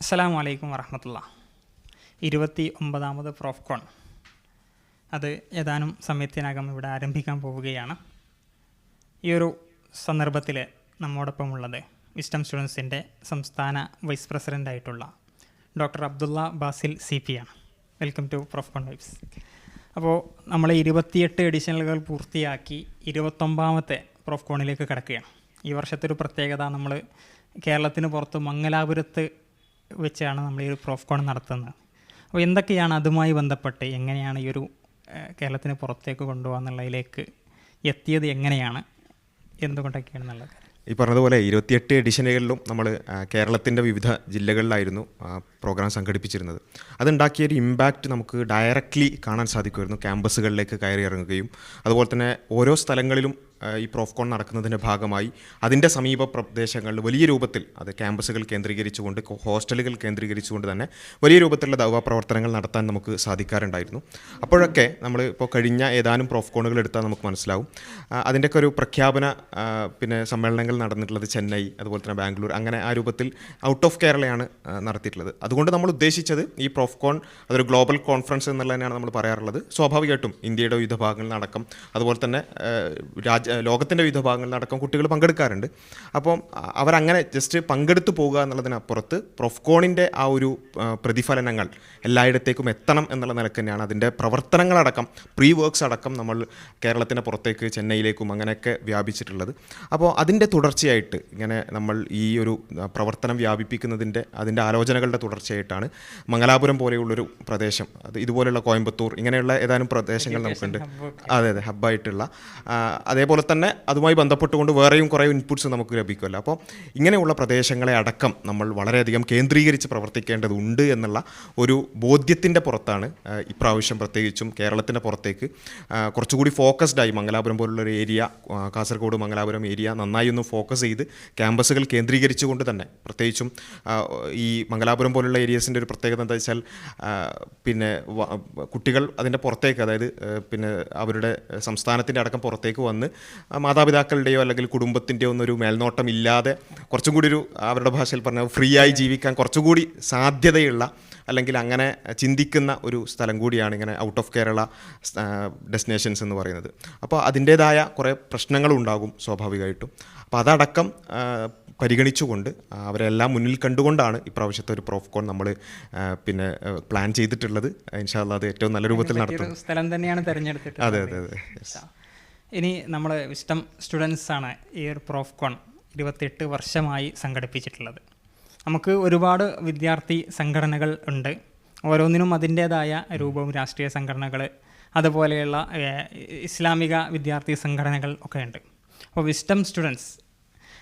അസ്സലാമു വലൈക്കും വറഹമത്തുള്ള. ഇരുപത്തി ഒമ്പതാമത് പ്രോഫ്കോൺ. അത് ഏതാനും സമയത്തിനകം ഇവിടെ ആരംഭിക്കാൻ പോവുകയാണ്. ഈ ഒരു സന്ദർഭത്തിൽ നമ്മോടൊപ്പം ഉള്ളത് വിസ്റ്റം സ്റ്റുഡൻസിന്റെ സംസ്ഥാന vice പ്രസിഡന്റായിട്ടുള്ള doctor Abdulla Basil C P ആണ്. വെൽക്കം ടു പ്രോഫ്കോൺ വൈബ്സ് അപ്പോൾ നമ്മൾ ഇരുപത്തിയെട്ട് എഡിഷനുകൾ പൂർത്തിയാക്കി ഇരുപത്തൊമ്പതാമത്തെ പ്രോഫ്കോണിലേക്ക് കിടക്കുകയാണ്. ഈ വർഷത്തെ ഒരു പ്രത്യേകത നമ്മൾ കേരളത്തിന് പുറത്ത് മംഗലാപുരത്ത് വെച്ചാണ് നമ്മൾ ഈ ഒരു പ്രോഫ്കോൺ നടത്തുന്നത്. അപ്പോൾ എന്തൊക്കെയാണ് അതുമായി ബന്ധപ്പെട്ട് എങ്ങനെയാണ് ഈ ഒരു കേരളത്തിന് പുറത്തേക്ക് കൊണ്ടുപോകാന്നുള്ളതിലേക്ക് എത്തിയത് എങ്ങനെയാണ്? എന്തുകൊണ്ടൊക്കെയാണെന്നുള്ളത് ഈ പറഞ്ഞതുപോലെ ഇരുപത്തിയെട്ട് എഡിഷനുകളിലും നമ്മൾ കേരളത്തിന്റെ വിവിധ ജില്ലകളിലായിരുന്നു പ്രോഗ്രാം സംഘടിപ്പിച്ചിരുന്നത്. അതുണ്ടാക്കിയ ഒരു ഇമ്പാക്റ്റ് നമുക്ക് ഡയറക്റ്റ്ലി കാണാൻ സാധിക്കുമായിരുന്നു. ക്യാമ്പസുകളിലേക്ക് കയറി ഇറങ്ങുകയും അതുപോലെ തന്നെ ഓരോ സ്ഥലങ്ങളിലും ഈ പ്രോഫ്കോൺ നടക്കുന്നതിന്റെ ഭാഗമായി അതിന്റെ സമീപ പ്രദേശങ്ങളിൽ വലിയ രൂപത്തിൽ അത് ക്യാമ്പസുകൾ കേന്ദ്രീകരിച്ചുകൊണ്ട് ഹോസ്റ്റലുകൾ കേന്ദ്രീകരിച്ചുകൊണ്ട് തന്നെ വലിയ രൂപത്തിലുള്ള ദൗവ പ്രവർത്തനങ്ങൾ നടത്താൻ നമുക്ക് സാധിക്കാറുണ്ടായിരുന്നു. അപ്പോഴൊക്കെ നമ്മൾ ഇപ്പോൾ കഴിഞ്ഞ ഏതാനും പ്രോഫ്കോണുകൾ എടുത്താൽ നമുക്ക് മനസ്സിലാവും. അതിന്റെയൊക്കെ ഒരു പ്രഖ്യാപന പിന്നെ സമ്മേളനങ്ങൾ നടന്നിട്ടുള്ളത് ചെന്നൈ അതുപോലെ തന്നെ ബാംഗ്ലൂർ അങ്ങനെ ആ രൂപത്തിൽ ഔട്ട് ഓഫ് കേരളയാണ് നടത്തിയിട്ടുള്ളത്. അതുകൊണ്ട് നമ്മൾ ഉദ്ദേശിച്ചത് ഈ പ്രോഫ്കോൺ അതൊരു ഗ്ലോബൽ കോൺഫറൻസ് എന്നുള്ളതിനാണ് നമ്മൾ പറയാറുള്ളത്. സ്വാഭാവികമായിട്ടും ഇന്ത്യയുടെ വിവിധ ഭാഗങ്ങളിൽ നടക്കും അതുപോലെ തന്നെ രാജ്യ ലോകത്തിന്റെ വിവിധ ഭാഗങ്ങളിൽ നടക്കും കുട്ടികൾ പങ്കെടുക്കാറുണ്ട്. അപ്പം അവരങ്ങനെ ജസ്റ്റ് പങ്കെടുത്തു പോകുക എന്നുള്ളതിനപ്പുറത്ത് പ്രൊഫ്കോണിന്റെ ആ ഒരു പ്രതിഫലനങ്ങൾ എല്ലായിടത്തേക്കും എത്തണം എന്നുള്ള നിലയ്ക്ക് തന്നെയാണ് അതിന്റെ പ്രവർത്തനങ്ങളടക്കം പ്രീ വർക്ക്സ് അടക്കം നമ്മൾ കേരളത്തിന് പുറത്തേക്ക് ചെന്നൈയിലേക്കും അങ്ങനെയൊക്കെ വ്യാപിച്ചിട്ടുള്ളത്. അപ്പോൾ അതിന്റെ തുടർച്ചയായിട്ട് ഇങ്ങനെ നമ്മൾ ഈ ഒരു പ്രവർത്തനം വ്യാപിപ്പിക്കുന്നതിന്റെ അതിന്റെ ആലോചനകളുടെ തുടർച്ചയായിട്ടാണ് മംഗലാപുരം പോലെയുള്ളൊരു പ്രദേശം അത് ഇതുപോലെയുള്ള കോയമ്പത്തൂർ ഇങ്ങനെയുള്ള ഏതാനും പ്രദേശങ്ങൾ നമുക്കുണ്ട്. അതെ അതെ ഹബ്ബായിട്ടുള്ള ആ, അതേപോലെ തന്നെ അതുമായി ബന്ധപ്പെട്ടുകൊണ്ട് വേറെയും കുറേ ഇൻപുട്സ് നമുക്ക് ലഭിക്കുമല്ലോ. അപ്പോൾ ഇങ്ങനെയുള്ള പ്രദേശങ്ങളെ അടക്കം നമ്മൾ വളരെയധികം കേന്ദ്രീകരിച്ച് പ്രവർത്തിക്കേണ്ടതുണ്ട് എന്നുള്ള ഒരു ബോധ്യത്തിന്റെ പുറത്താണ് ഇപ്രാവശ്യം പ്രത്യേകിച്ചും കേരളത്തിന്റെ പുറത്തേക്ക്. കുറച്ചുകൂടി ഫോക്കസ്ഡായി മംഗലാപുരം പോലുള്ളൊരു ഏരിയ കാസർഗോഡ് മംഗലാപുരം ഏരിയ നന്നായി ഒന്ന് ഫോക്കസ് ചെയ്ത് ക്യാമ്പസുകൾ കേന്ദ്രീകരിച്ചുകൊണ്ട് തന്നെ പ്രത്യേകിച്ചും ഈ മംഗലാപുരം പോലുള്ള ഏരിയസിന്റെ ഒരു പ്രത്യേകത എന്താ വെച്ചാൽ പിന്നെ കുട്ടികൾ അതിന്റെ പുറത്തേക്ക് അതായത് പിന്നെ അവരുടെ സംസ്ഥാനത്തിന്റെ അടക്കം പുറത്തേക്ക് വന്ന് മാതാപിതാക്കളുടെയോ അല്ലെങ്കിൽ കുടുംബത്തിന്റെയോ ഒന്നൊരു മേൽനോട്ടം ഇല്ലാതെ കുറച്ചും കൂടി ഒരു അവരുടെ ഭാഷയിൽ പറഞ്ഞ ഫ്രീ ആയി ജീവിക്കാൻ കുറച്ചുകൂടി സാധ്യതയുള്ള അല്ലെങ്കിൽ അങ്ങനെ ചിന്തിക്കുന്ന ഒരു സ്ഥലം കൂടിയാണ് ഇങ്ങനെ ഔട്ട് ഓഫ് കേരള ഡെസ്റ്റിനേഷൻസ് എന്ന് പറയുന്നത്. അപ്പോൾ അതിന്റേതായ കുറേ പ്രശ്നങ്ങളുണ്ടാകും സ്വാഭാവികമായിട്ടും. അപ്പോൾ അതടക്കം പരിഗണിച്ചുകൊണ്ട് അവരെല്ലാം മുന്നിൽ കണ്ടുകൊണ്ടാണ് ഇപ്രാവശ്യത്തെ ഒരു പ്രോഫ്കോൺ നമ്മൾ പിന്നെ പ്ലാൻ ചെയ്തിട്ടുള്ളത്. ഇൻഷാല്ല അത് ഏറ്റവും നല്ല രൂപത്തിൽ നടത്തും. സ്ഥലം തന്നെയാണ് തിരഞ്ഞെടുത്തിട്ടുള്ളത്. അതെ അതെ അതെ. ഇനി നമ്മൾ വിസ്റ്റം സ്റ്റുഡൻസാണ് ഈ ഒരു പ്രോഫ്കോൺ ഇരുപത്തെട്ട് വർഷമായി സംഘടിപ്പിച്ചിട്ടുള്ളത്. നമുക്ക് ഒരുപാട് വിദ്യാർത്ഥി സംഘടനകൾ ഉണ്ട്. ഓരോന്നിനും അതിന്റേതായ രൂപവും രാഷ്ട്രീയ സംഘടനകൾ അതുപോലെയുള്ള ഇസ്ലാമിക വിദ്യാർത്ഥി സംഘടനകൾ ഒക്കെ ഉണ്ട്. അപ്പോൾ വിസ്റ്റം സ്റ്റുഡൻസ്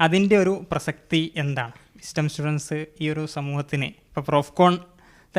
അതിന്റെ ഒരു പ്രസക്തി എന്താണ്? വിസ്റ്റം സ്റ്റുഡൻസ് ഈ ഒരു സമൂഹത്തിന്. ഇപ്പോൾ പ്രോഫ്കോൺ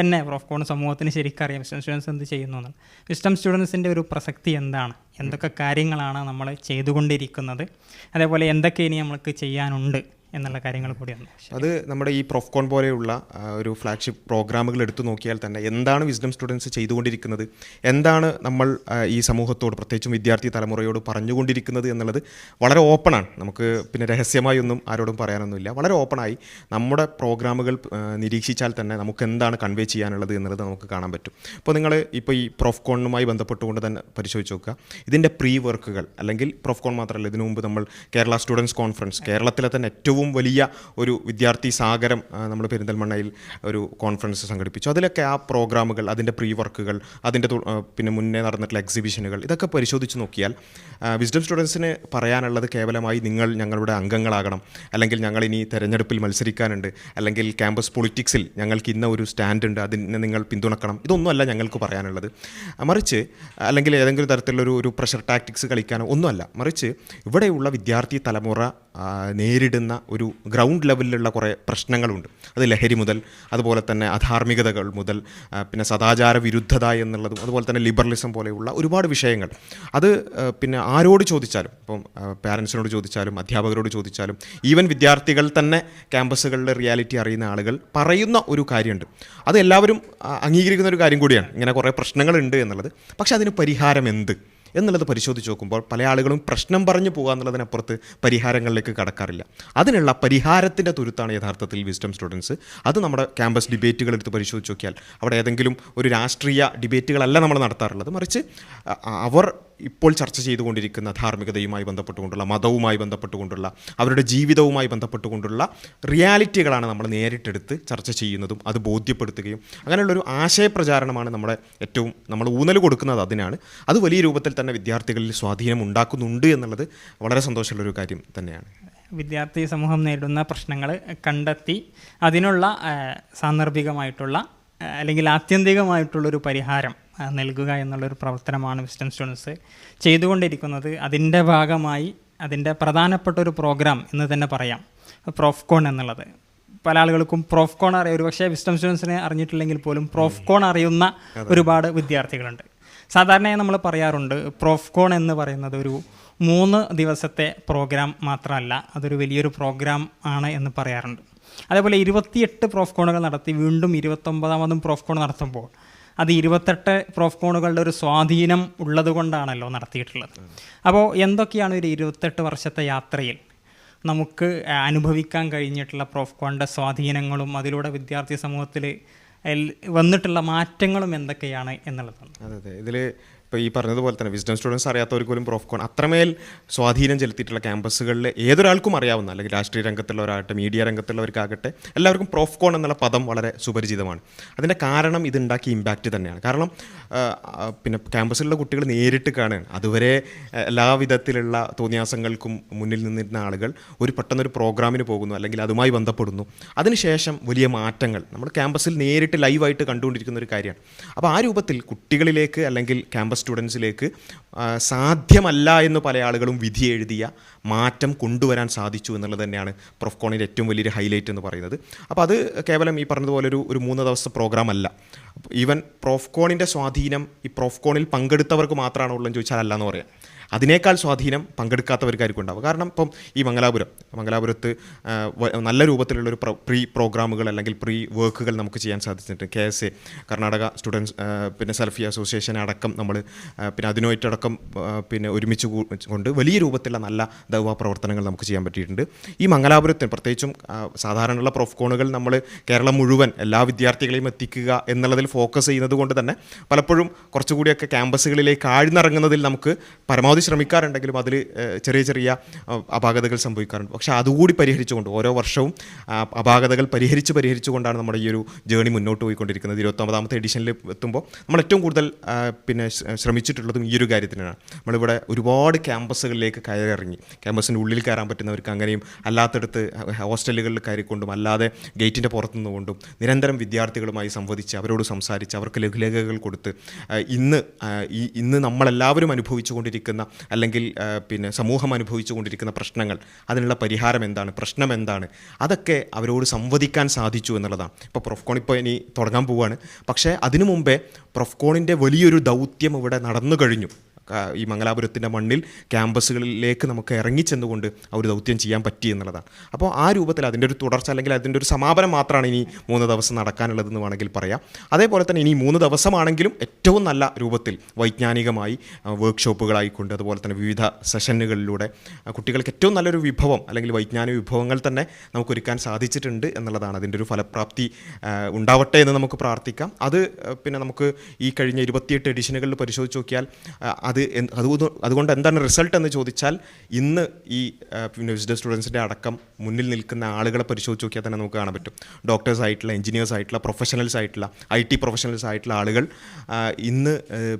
തന്നെ പ്രോഫ്കോൺ സമൂഹത്തിന് ശരിക്കറിയാം. വിസ്റ്റം സ്റ്റുഡൻസ് എന്ത് ചെയ്യുന്നു എന്നാണ് വിസ്റ്റം സ്റ്റുഡൻസിന്റെ ഒരു പ്രസക്തി എന്താണ്? എന്തൊക്കെ കാര്യങ്ങളാണ് നമ്മൾ ചെയ്തുകൊണ്ടിരിക്കുന്നത്? അതേപോലെ എന്തൊക്കെ ഇനി നമ്മൾക്ക് ചെയ്യാനുണ്ട്? എന്നുള്ള കാര്യങ്ങൾ കൂടിയാണ് അത് നമ്മുടെ ഈ പ്രൊഫ്കോൺ പോലെയുള്ള ഒരു ഫ്ലാഗ്ഷിപ്പ് പ്രോഗ്രാമുകൾ എടുത്തു നോക്കിയാൽ തന്നെ എന്താണ് വിസ്ഡം സ്റ്റുഡൻസ് ചെയ്തുകൊണ്ടിരിക്കുന്നത് എന്താണ് നമ്മൾ ഈ സമൂഹത്തോട് പ്രത്യേകിച്ചും വിദ്യാർത്ഥി തലമുറയോട് പറഞ്ഞുകൊണ്ടിരിക്കുന്നത് എന്നുള്ളത് വളരെ ഓപ്പണാണ് നമുക്ക് പിന്നെ രഹസ്യമായി ഒന്നും ആരോടും പറയാനൊന്നുമില്ല. വളരെ ഓപ്പണായി നമ്മുടെ പ്രോഗ്രാമുകൾ നിരീക്ഷിച്ചാൽ തന്നെ നമുക്ക് എന്താണ് കൺവേ ചെയ്യാനുള്ളത് എന്നുള്ളത് നമുക്ക് കാണാൻ പറ്റും. അപ്പോൾ നിങ്ങൾ ഇപ്പോൾ ഈ പ്രൊഫ്കോണുമായി ബന്ധപ്പെട്ടുകൊണ്ട് തന്നെ പരിശോധിച്ച് നോക്കുക. ഇതിന്റെ പ്രീ വർക്കുകൾ അല്ലെങ്കിൽ പ്രൊഫ്കോൺ മാത്രമല്ല ഇതിനു മുമ്പ് നമ്മൾ കേരള സ്റ്റുഡൻസ് കോൺഫറൻസ് കേരളത്തിലെ തന്നെ ഏറ്റവും വലിയ ഒരു വിദ്യാർത്ഥി സാഗരം നമ്മൾ പെരിന്തൽമണ്ണയിൽ ഒരു കോൺഫറൻസ് സംഘടിപ്പിച്ചു. അതിലൊക്കെ ആ പ്രോഗ്രാമുകൾ അതിന്റെ പ്രീ വർക്കുകൾ അതിന്റെ പിന്നെ മുന്നേ നടന്നിട്ടുള്ള എക്സിബിഷനുകൾ ഇതൊക്കെ പരിശോധിച്ച് നോക്കിയാൽ വിസ്ഡം സ്റ്റുഡൻസിന് പറയാനുള്ളത് കേവലമായി നിങ്ങൾ ഞങ്ങളുടെ അംഗങ്ങളാകണം. അല്ലെങ്കിൽ ഞങ്ങൾ ഇനി തെരഞ്ഞെടുപ്പിൽ മത്സരിക്കാനുണ്ട്. അല്ലെങ്കിൽ ക്യാമ്പസ് പൊളിറ്റിക്സിൽ ഞങ്ങൾക്ക് ഇന്ന ഒരു സ്റ്റാൻഡ് ഉണ്ട് അതിനെ നിങ്ങൾ പിന്തുണക്കണം. ഇതൊന്നുമല്ല ഞങ്ങൾക്ക് പറയാനുള്ളത്. മറിച്ച് അല്ലെങ്കിൽ ഏതെങ്കിലും തരത്തിലുള്ളൊരു ഒരു പ്രഷർ ടാക്ടിക്സ് കളിക്കാനോ ഒന്നുമല്ല. മറിച്ച് ഇവിടെയുള്ള വിദ്യാർത്ഥി തലമുറ നേരിടുന്ന ഒരു ഗ്രൗണ്ട് ലെവലിലുള്ള കുറേ പ്രശ്നങ്ങളുണ്ട്. അത് ലഹരി മുതൽ അതുപോലെ തന്നെ അധാർമികതകൾ മുതൽ പിന്നെ സദാചാര വിരുദ്ധത എന്നുള്ളതും അതുപോലെ തന്നെ ലിബറലിസം പോലെയുള്ള ഒരുപാട് വിഷയങ്ങൾ. അത് പിന്നെ ആരോട് ചോദിച്ചാലും ഇപ്പം പാരൻസിനോട് ചോദിച്ചാലും അധ്യാപകരോട് ചോദിച്ചാലും ഈവൻ വിദ്യാർത്ഥികൾ തന്നെ ക്യാമ്പസുകളിലെ റിയാലിറ്റി അറിയുന്ന ആളുകൾ പറയുന്ന ഒരു കാര്യമുണ്ട്. അത് എല്ലാവരും അംഗീകരിക്കുന്ന ഒരു കാര്യം കൂടിയാണ്. ഇങ്ങനെ കുറേ പ്രശ്നങ്ങളുണ്ട് എന്നുള്ളത്. പക്ഷേ അതിന് പരിഹാരം എന്ത്? എന്നുള്ളത് പരിശോധിച്ച് നോക്കുമ്പോൾ പല ആളുകളും പ്രശ്നം പറഞ്ഞു പോകുക എന്നുള്ളതിനപ്പുറത്ത് പരിഹാരങ്ങളിലേക്ക് കടക്കാറില്ല. അതിനുള്ള പരിഹാരത്തിന്റെ തുരുത്താണ് യഥാർത്ഥത്തിൽ വിസ്ഡം സ്റ്റുഡൻസ് അത് നമ്മുടെ ക്യാമ്പസ് ഡിബേറ്റുകൾ എടുത്ത് പരിശോധിച്ച് നോക്കിയാൽ അവിടെ ഏതെങ്കിലും ഒരു രാഷ്ട്രീയ ഡിബേറ്റുകളല്ല നമ്മൾ നടത്താറുള്ളത്. മറിച്ച് അവർ ഇപ്പോൾ ചർച്ച ചെയ്തുകൊണ്ടിരിക്കുന്ന ധാർമ്മികതയുമായി ബന്ധപ്പെട്ടുകൊണ്ടുള്ള മതവുമായി ബന്ധപ്പെട്ടുകൊണ്ടുള്ള അവരുടെ ജീവിതവുമായി ബന്ധപ്പെട്ടുകൊണ്ടുള്ള റിയാലിറ്റികളാണ് നമ്മൾ നേരിട്ടെടുത്ത് ചർച്ച ചെയ്യുന്നതും അത് ബോധ്യപ്പെടുത്തുകയും അങ്ങനെയുള്ളൊരു ആശയപ്രചാരണമാണ് നമ്മുടെ ഏറ്റവും നമ്മൾ ഊന്നൽ കൊടുക്കുന്നത് അതിനാണ്. അത് വലിയ രൂപത്തിൽ തന്നെ വിദ്യാർത്ഥികളിൽ സ്വാധീനം ഉണ്ടാക്കുന്നുണ്ട് എന്നുള്ളത് വളരെ സന്തോഷമുള്ളൊരു കാര്യം തന്നെയാണ്. വിദ്യാർത്ഥി സമൂഹം നേരിടുന്ന പ്രശ്നങ്ങൾ കണ്ടെത്തി അതിനുള്ള സാന്ദർഭികമായിട്ടുള്ള അല്ലെങ്കിൽ ആത്യന്തികമായിട്ടുള്ളൊരു പരിഹാരം നൽകുക എന്നുള്ളൊരു പ്രവർത്തനമാണ് വിസ്റ്റം സ്റ്റുഡൻസ് ചെയ്തുകൊണ്ടിരിക്കുന്നത് അതിന്റെ ഭാഗമായി അതിന്റെ പ്രധാനപ്പെട്ട ഒരു പ്രോഗ്രാം എന്ന് തന്നെ പറയാം. പ്രോഫ്കോൺ എന്നുള്ളത്. പല ആളുകൾക്കും പ്രോഫ്കോൺ അറിയാം. ഒരു പക്ഷേ വിസ്റ്റം സ്റ്റുഡൻസിനെ അറിഞ്ഞിട്ടില്ലെങ്കിൽ പോലും പ്രോഫ്കോൺ അറിയുന്ന ഒരുപാട് വിദ്യാർത്ഥികളുണ്ട്. സാധാരണയായി നമ്മൾ പറയാറുണ്ട് പ്രോഫ്കോൺ എന്ന് പറയുന്നത് ഒരു മൂന്ന് ദിവസത്തെ പ്രോഗ്രാം മാത്രമല്ല അതൊരു വലിയൊരു പ്രോഗ്രാം ആണ് എന്ന് പറയാറുണ്ട്. അതേപോലെ ഇരുപത്തിയെട്ട് പ്രോഫ്കോണുകൾ നടത്തി വീണ്ടും ഇരുപത്തൊമ്പതാമതും പ്രോഫ്കോൺ നടത്തുമ്പോൾ അത് ഇരുപത്തെട്ട് പ്രോഫ്കോണുകളുടെ ഒരു സ്വാധീനം ഉള്ളതുകൊണ്ടാണല്ലോ നടത്തിയിട്ടുള്ളത്. അപ്പോൾ എന്തൊക്കെയാണ് ഒരു ഇരുപത്തെട്ട് വർഷത്തെ യാത്രയിൽ നമുക്ക് അനുഭവിക്കാൻ കഴിഞ്ഞിട്ടുള്ള പ്രോഫ്കോണിന്റെ സ്വാധീനങ്ങളും അതിലൂടെ വിദ്യാർത്ഥി സമൂഹത്തിൽ വന്നിട്ടുള്ള മാറ്റങ്ങളും എന്തൊക്കെയാണ് എന്നുള്ളതാണ് അതെ അതെ. ഇതിൽ ഇപ്പോൾ ഈ പറഞ്ഞതുപോലെ തന്നെ വിസ്ഡം സ്റ്റുഡൻസ് അറിയാത്തവർക്ക് പോലും പ്രോഫ്കോൺ അത്രമേൽ സ്വാധീനം ചെലുത്തിയിട്ടുള്ള ക്യാമ്പസുകളിൽ ഏതൊരാൾക്കും അറിയാവുന്ന അല്ലെങ്കിൽ രാഷ്ട്രീയ രംഗത്തുള്ളവരാകട്ടെ മീഡിയ രംഗത്തുള്ളവർക്കാകട്ടെ എല്ലാവർക്കും പ്രോഫ്കോൺ എന്നുള്ള പദം വളരെ സുപരിചിതമാണ്. അതിന്റെ കാരണം ഇതുണ്ടാക്കിയ ഇമ്പാക്റ്റ് തന്നെയാണ്. കാരണം പിന്നെ ക്യാമ്പസിലുള്ള കുട്ടികൾ നേരിട്ട് കാണുകയാണ്. അതുവരെ എല്ലാ വിധത്തിലുള്ള തോന്നിയാസങ്ങൾക്കും മുന്നിൽ നിന്നിരുന്ന ആളുകൾ ഒരു പെട്ടെന്നൊരു പ്രോഗ്രാമിന് പോകുന്നു അല്ലെങ്കിൽ അതുമായി ബന്ധപ്പെടുന്നു. അതിനുശേഷം വലിയ മാറ്റങ്ങൾ. നമ്മൾ ക്യാമ്പസിൽ നേരിട്ട് ലൈവായിട്ട് കണ്ടുകൊണ്ടിരിക്കുന്ന ഒരു കാര്യമാണ്. അപ്പോൾ ആ രൂപത്തിൽ കുട്ടികളിലേക്ക് അല്ലെങ്കിൽ ക്യാമ്പസ് സ്റ്റുഡൻസിലേക്ക് സാധ്യമല്ല എന്ന് പല ആളുകളും വിധി എഴുതിയ മാറ്റം കൊണ്ടുവരാൻ സാധിച്ചു എന്നുള്ളത് തന്നെയാണ് പ്രൊഫ്കോണിന്റെ ഏറ്റവും വലിയൊരു ഹൈലൈറ്റ് എന്ന് പറയുന്നത്. അപ്പോൾ അത് കേവലം ഈ പറഞ്ഞതുപോലെ ഒരു ഒരു മൂന്ന് ദിവസത്തെ പ്രോഗ്രാം അല്ല. ഈവൻ പ്രോഫ്കോണിന്റെ സ്വാധീനം ഈ പ്രോഫ്കോണിൽ പങ്കെടുത്തവർക്ക് മാത്രമാണോ ഉള്ളതെന്ന് ചോദിച്ചാൽ അല്ല എന്ന് പറയാം. അതിനേക്കാൾ സ്വാധീനം പങ്കെടുക്കാത്തവർക്കായിരിക്കും ഉണ്ടാവുക കാരണം ഇപ്പം ഈ മംഗലാപുരം മംഗലാപുരത്ത് നല്ല രൂപത്തിലുള്ള ഒരു പ്രീ പ്രോഗ്രാമുകൾ അല്ലെങ്കിൽ പ്രീ വർക്കുകൾ നമുക്ക് ചെയ്യാൻ സാധിച്ചിട്ടുണ്ട്. K S A Karnataka students പിന്നെ സെൽഫി അസോസിയേഷൻ അടക്കം നമ്മൾ പിന്നെ അതിനുമായിട്ടടക്കം പിന്നെ ഒരുമിച്ച് കൊണ്ട് വലിയ രൂപത്തിലുള്ള നല്ല ദൗവ പ്രവർത്തനങ്ങൾ നമുക്ക് ചെയ്യാൻ പറ്റിയിട്ടുണ്ട്. ഈ മംഗലാപുരത്തിന് പ്രത്യേകിച്ചും സാധാരണയുള്ള പ്രൊഫ്കോണുകൾ നമ്മൾ കേരളം മുഴുവൻ എല്ലാ വിദ്യാർത്ഥികളെയും എത്തിക്കുക എന്നുള്ളതിൽ ഫോക്കസ് ചെയ്യുന്നത് കൊണ്ട് തന്നെ പലപ്പോഴും കുറച്ചുകൂടിയൊക്കെ ക്യാമ്പസുകളിലേക്ക് ആഴ്ന്നിറങ്ങുന്നതിൽ നമുക്ക് പരമാവധി ശ്രമിക്കാറുണ്ടെങ്കിലും അതിൽ ചെറിയ ചെറിയ അപാകതകൾ സംഭവിക്കാറുണ്ട്. പക്ഷേ അതുകൂടി പരിഹരിച്ചുകൊണ്ട് ഓരോ വർഷവും അപാകതകൾ പരിഹരിച്ച് പരിഹരിച്ചുകൊണ്ടാണ് നമ്മുടെ ഈ ഒരു ജേണി മുന്നോട്ട് പോയിക്കൊണ്ടിരിക്കുന്നത്. ഇരുപത്തൊമ്പതാമത്തെ എഡിഷനിൽ എത്തുമ്പോൾ നമ്മൾ ഏറ്റവും കൂടുതൽ പിന്നെ ശ്ര- ശ്രമിച്ചിട്ടുള്ളതും ഈ ഒരു കാര്യത്തിനാണ്. നമ്മളിവിടെ ഒരുപാട് ക്യാമ്പസുകളിലേക്ക് കയറി ഇറങ്ങി ക്യാമ്പസിന്റെ ഉള്ളിൽ കയറാൻ പറ്റുന്നവർക്ക് അങ്ങനെയും അല്ലാത്തടത്ത് ഹോസ്റ്റലുകളിൽ കയറിക്കൊണ്ടും അല്ലാതെ ഗേറ്റിന്റെ പുറത്തു നിന്നുകൊണ്ടും നിരന്തരം വിദ്യാർത്ഥികളുമായി സംവദിച്ച് അവരോട് സംസാരിച്ച് അവർക്ക് ലഘുലേഖകൾ കൊടുത്ത് ഇന്ന് ഈ ഇന്ന് നമ്മളെല്ലാവരും അനുഭവിച്ചു കൊണ്ടിരിക്കുന്ന അല്ലെങ്കിൽ പിന്നെ സമൂഹം അനുഭവിച്ചു കൊണ്ടിരിക്കുന്ന പ്രശ്നങ്ങൾ അതിനുള്ള പരിഹാരം എന്താണ് പ്രശ്നം എന്താണ് അതൊക്കെ അവരോട് സംവദിക്കാൻ സാധിച്ചു എന്നുള്ളതാണ്. ഇപ്പോൾ പ്രൊഫ്കോൺ ഇപ്പോൾ ഇനി തുടങ്ങാൻ പോവുകയാണ് പക്ഷേ അതിനു മുമ്പേ പ്രൊഫ്കോണിന്റെ വലിയൊരു ദൗത്യം ഇവിടെ നടന്നു കഴിഞ്ഞു. ഈ മംഗലാപുരത്തിന്റെ മണ്ണിൽ ക്യാമ്പസുകളിലേക്ക് നമുക്ക് ഇറങ്ങിച്ചെന്നുകൊണ്ട് ആ ഒരു ദൗത്യം ചെയ്യാൻ പറ്റി എന്നുള്ളതാണ്. അപ്പോൾ ആ രൂപത്തിൽ അതിന്റെ ഒരു തുടർച്ച അല്ലെങ്കിൽ അതിന്റെ ഒരു സമാപനം മാത്രമാണ് ഇനി മൂന്ന് ദിവസം നടക്കാനുള്ളതെന്ന് വേണമെങ്കിൽ പറയാം. അതേപോലെ തന്നെ ഇനി മൂന്ന് ദിവസമാണെങ്കിലും ഏറ്റവും നല്ല രൂപത്തിൽ വൈജ്ഞാനികമായി വർക്ക്ഷോപ്പുകളായിക്കൊണ്ട് അതുപോലെ തന്നെ വിവിധ സെഷനുകളിലൂടെ കുട്ടികൾക്ക് ഏറ്റവും നല്ലൊരു വിഭവം അല്ലെങ്കിൽ വൈജ്ഞാനിക വിഭവങ്ങൾ തന്നെ നമുക്ക് ഒരുക്കാൻ സാധിച്ചിട്ടുണ്ട് എന്നുള്ളതാണ് അതിന്റെ ഒരു ഫലപ്രാപ്തി ഉണ്ടാവട്ടെ എന്ന് നമുക്ക് പ്രാർത്ഥിക്കാം. അത് പിന്നെ നമുക്ക് ഈ കഴിഞ്ഞ ഇരുപത്തിയെട്ട് എഡിഷനുകളിൽ പരിശോധിച്ച് നോക്കിയാൽ ആ, അത് അതുകൊണ്ട് എന്താണ് റിസൾട്ട് എന്ന് ചോദിച്ചാൽ ഇന്ന് ഈ യൂണിവേഴ്സിറ്റി സ്റ്റുഡൻസിന്റെ അടക്കം മുന്നിൽ നിൽക്കുന്ന ആളുകളെ പരിശോധിച്ച് നോക്കിയാൽ തന്നെ നമുക്ക് കാണാൻ പറ്റും. ഡോക്ടേഴ്സ് ആയിട്ടുള്ള എഞ്ചിനീയേഴ്സ് ആയിട്ടുള്ള പ്രൊഫഷണൽസ് ആയിട്ടുള്ള ഐ ടി പ്രൊഫഷണൽസ് ആയിട്ടുള്ള ആളുകൾ ഇന്ന്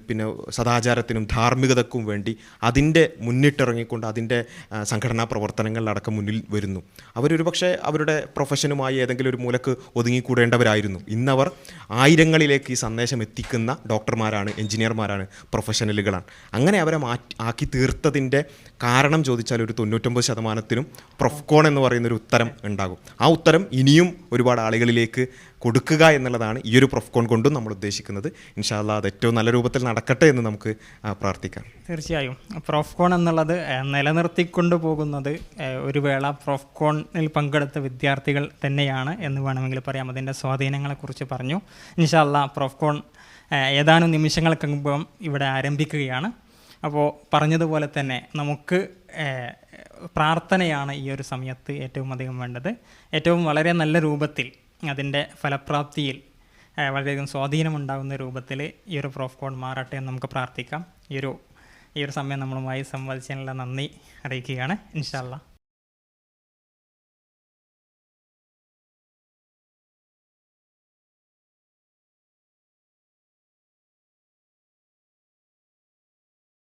പിന്നെ സദാചാരത്തിനും ധാർമ്മികതക്കും വേണ്ടി അതിന്റെ മുന്നിട്ടിറങ്ങിക്കൊണ്ട് അതിന്റെ സംഘടനാ പ്രവർത്തനങ്ങളിലടക്കം മുന്നിൽ വരുന്നു. അവരൊരു പക്ഷേ അവരുടെ പ്രൊഫഷനുമായി ഏതെങ്കിലും ഒരു മൂലക്ക് ഒതുങ്ങിക്കൂടേണ്ടവരായിരുന്നു. ഇന്നവർ ആയിരങ്ങളിലേക്ക് ഈ സന്ദേശം എത്തിക്കുന്ന ഡോക്ടർമാരാണ് എഞ്ചിനീയർമാരാണ് പ്രൊഫഷണലുകളാണ് അങ്ങനെ അവരെ മാറ്റി ആക്കി തീർത്തതിന്റെ കാരണം ചോദിച്ചാൽ ഒരു തൊണ്ണൂറ്റൊമ്പത് ശതമാനത്തിനും പ്രൊഫ്കോൺ എന്ന് പറയുന്നൊരു ഉത്തരം ഉണ്ടാകും. ആ ഉത്തരം ഇനിയും ഒരുപാട് ആളുകളിലേക്ക് കൊടുക്കുക എന്നുള്ളതാണ് ഈ ഒരു പ്രൊഫ്കോൺ കൊണ്ടും നമ്മൾ ഉദ്ദേശിക്കുന്നത്. ഇൻഷാല്ല അത് ഏറ്റവും നല്ല രൂപത്തിൽ നടക്കട്ടെ എന്ന് നമുക്ക് പ്രാർത്ഥിക്കാം. തീർച്ചയായും. പ്രൊഫ്കോൺ എന്നുള്ളത് നിലനിർത്തിക്കൊണ്ടു പോകുന്നത് ഒരു വേള പ്രൊഫ്കോണിൽ പങ്കെടുത്ത വിദ്യാർത്ഥികൾ തന്നെയാണ് എന്ന് വേണമെങ്കിൽ പറയാം. അതിന്റെ സ്വാധീനങ്ങളെക്കുറിച്ച് പറഞ്ഞു. ഇൻഷാല്ല പ്രൊഫ്കോൺ ഏതാനും ഏതാനും നിമിഷങ്ങൾക്കകം ഇവിടെ ആരംഭിക്കുകയാണ്. അപ്പോൾ പറഞ്ഞതുപോലെ തന്നെ നമുക്ക് പ്രാർത്ഥനയാണ് ഈ ഒരു സമയത്ത് ഏറ്റവും അധികം വേണ്ടത്. ഏറ്റവും വളരെ നല്ല രൂപത്തിൽ അതിന്റെ ഫലപ്രാപ്തിയിൽ വളരെയധികം സ്വാധീനമുണ്ടാകുന്ന രൂപത്തിൽ ഈ ഒരു പ്രോഫ് കോഡ് മാറട്ടെ എന്ന് നമുക്ക് പ്രാർത്ഥിക്കാം. ഈ ഒരു ഈ ഒരു സമയം നമ്മളുമായി സംവദിച്ചതിനുള്ള നന്ദി അറിയിക്കുകയാണ്. ഇൻഷാല്ല